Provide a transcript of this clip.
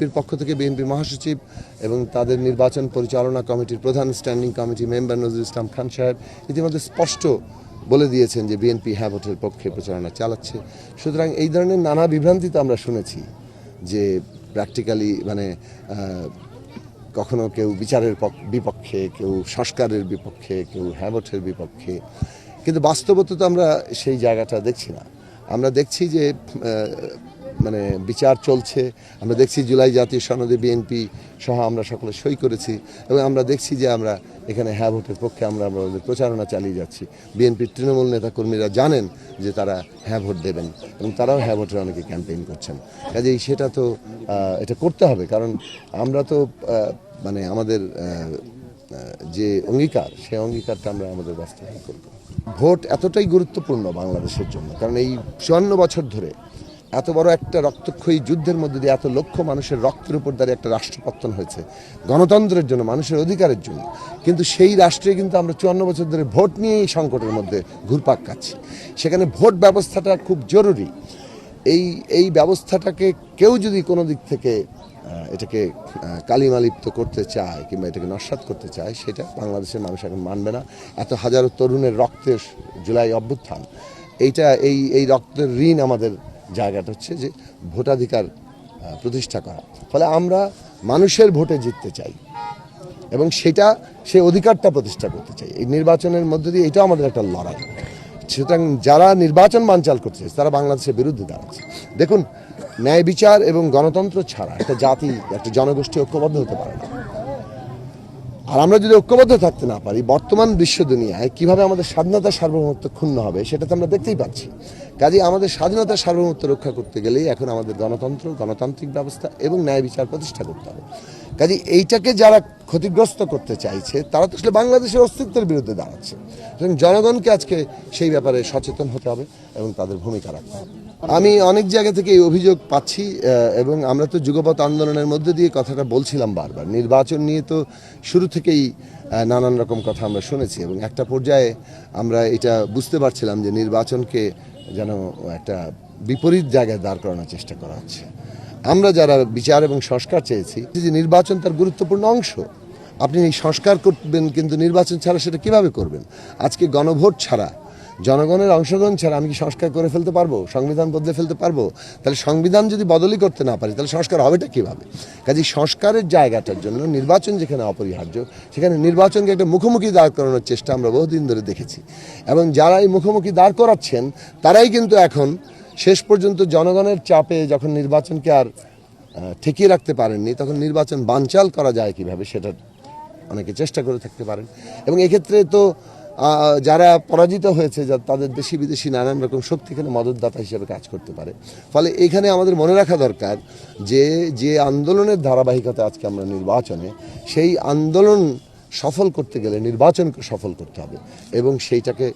বিএনপির পক্ষ থেকে বিএনপি মহাসচিব এবং তাদের নির্বাচন পরিচালনা কমিটির প্রধান standing committee member Nazrul Islam Khan সাহেব ইতিমধ্যে স্পষ্ট বলে দিয়েছেন যে বিএনপি হ্যাঁ ভোটের পক্ষে প্রচারণা চালাচ্ছে। সুতরাং এই ধরনের নানা বিভ্রান্তি তো আমরা শুনেছি যে প্র্যাকটিক্যালি মানে কখনো কেউ বিচারের পক- বিপক্ষে, কেউ সংস্কারের বিপক্ষে, কেউ হ্যাঁ ভোটের বিপক্ষে। কিন্তু বাস্তবতা তো আমরা সেই জায়গাটা দেখছি না। আমরা দেখছি যে মানে বিচার চলছে। আমরা দেখছি জুলাই জাতীয় সনদে বিএনপি সহ আমরা সকলে সই করেছি এবং আমরা দেখছি যে আমরা এখানে হ্যাঁ ভোটের পক্ষে আমরা আমাদের প্রচারণা চালিয়ে যাচ্ছি। বিএনপির তৃণমূল নেতাকর্মীরা জানেন যে তারা হ্যাঁ ভোট দেবেন এবং তারাও হ্যাঁ ভোটের অনেকে ক্যাম্পেইন করছেন। কাজেই সেটা তো এটা করতে হবে কারণ আমরা তো মানে আমাদের যে অঙ্গীকার, সেই অঙ্গীকারটা আমরা আমাদের বাস্তবায়ন করব। ভোট এতটাই গুরুত্বপূর্ণ বাংলাদেশের জন্য, কারণ এই চুয়ান্ন বছর ধরে এত বড় একটা রক্তক্ষয়ী যুদ্ধের মধ্যে দিয়ে এত লক্ষ মানুষের রক্তের উপর দাঁড়িয়ে একটা রাষ্ট্রপত্তন হয়েছে। গণতন্ত্রের জন্য, মানুষের অধিকারের জন্য। কিন্তু সেই রাষ্ট্রে কিন্তু আমরা চুয়ান্ন বছর ধরে ভোট নিয়েই সংকটের মধ্যে ঘুরপাক খাচ্ছি। সেখানে ভোট ব্যবস্থাটা খুব জরুরি। এই এই ব্যবস্থাটাকে কেউ যদি কোনো দিক থেকে এটাকে কালিমালিপ্ত করতে চায় কিংবা এটাকে নস্বাত করতে চায়, সেটা বাংলাদেশের মানুষ এখন মানবে না। এত হাজারো তরুণের রক্তের জুলাই অভ্যুত্থান, এইটা, এই এই রক্তের ঋণ আমাদের জায়গাটা হচ্ছে যে ভোটাধিকার প্রতিষ্ঠা করা। ফলে আমরা মানুষের ভোটে জিততে চাই এবং সেটা সেই অধিকারটা প্রতিষ্ঠা করতে চাই। এই নির্বাচনের মধ্যে দিয়ে এটাও আমাদের একটা লড়াই। সুতরাং যারা নির্বাচন বানচাল করছে তারা বাংলাদেশের বিরুদ্ধে দাঁড়াচ্ছে। দেখুন, ন্যায় বিচার এবং গণতন্ত্র ছাড়া একটা জাতি, একটা জনগোষ্ঠী ঐক্যবদ্ধ হতে পারে না। আর আমরা যদি ঐক্যবদ্ধ থাকতে না পারি, বর্তমান বিশ্ব দুনিয়ায় কীভাবে আমাদের স্বাধীনতা সার্বভৌমত্ব ক্ষুণ্ণ হবে সেটা তো আমরা দেখতেই পাচ্ছি। কাজে আমাদের স্বাধীনতা সার্বভৌমত্ব রক্ষা করতে গেলেই এখন আমাদের গণতন্ত্র, গণতান্ত্রিক ব্যবস্থা এবং ন্যায় বিচার প্রতিষ্ঠা করতে হবে। কাজে এইটাকে যারা ক্ষতিগ্রস্ত করতে চাইছে, তারা তো আসলে বাংলাদেশের অস্তিত্বের বিরুদ্ধে দাঁড়াচ্ছে। সুতরাং জনগণকে আজকে সেই ব্যাপারে সচেতন হতে হবে এবং তাদের ভূমিকা রাখতে হবে। আমি অনেক জায়গা থেকে এই অভিযোগ পাচ্ছি এবং আমরা তো যুগপৎ আন্দোলনের মধ্যে দিয়ে কথাটা বলছিলাম বারবার। নির্বাচন নিয়ে তো শুরু থেকেই নানান রকম কথা আমরা শুনেছি, এবং একটা পর্যায়ে আমরা এটা বুঝতে পারছিলাম যে নির্বাচনকে যেন একটা বিপরীত জায়গায় দাঁড় করানোর চেষ্টা করা হচ্ছে। আমরা যারা বিচার এবং সংস্কার চেয়েছি, যে নির্বাচন তার গুরুত্বপূর্ণ অংশ। আপনি সংস্কার করবেন, কিন্তু নির্বাচন ছাড়া সেটা কীভাবে করবেন? আজকে গণভোট ছাড়া জনগণের অংশগ্রহণ ছাড়া আমি কি সংস্কার করে ফেলতে পারব? সংবিধান বদলে ফেলতে পারব? তাহলে সংবিধান যদি বদলই করতে না পারি, তাহলে সংস্কার হবেটা কীভাবে? কাজে সংস্কারের জায়গাটার জন্য নির্বাচন যেখানে অপরিহার্য, সেখানে নির্বাচনকে একটা মুখোমুখি দাঁড় করানোর চেষ্টা আমরা বহুদিন ধরে দেখেছি। এবং যারা এই মুখোমুখি দাঁড় করাচ্ছেন, তারাই কিন্তু এখন শেষ পর্যন্ত জনগণের চাপে যখন নির্বাচনকে আর ঠেকিয়ে রাখতে পারেননি, তখন নির্বাচন বানচাল করা যায় কীভাবে সেটা অনেকে চেষ্টা করে থাকতে পারেন। এবং এক্ষেত্রে তো যারা পরাজিত হয়েছে, যা তাদের দেশি বিদেশি নানান রকম শক্তি এখানে মদতদাতা হিসেবে কাজ করতে পারে। ফলে এখানে আমাদের মনে রাখা দরকার যে যে আন্দোলনের ধারাবাহিকতা আজকে আমরা নির্বাচনে, সেই আন্দোলন সফল করতে গেলে নির্বাচনকে সফল করতে হবে এবং সেইটাকে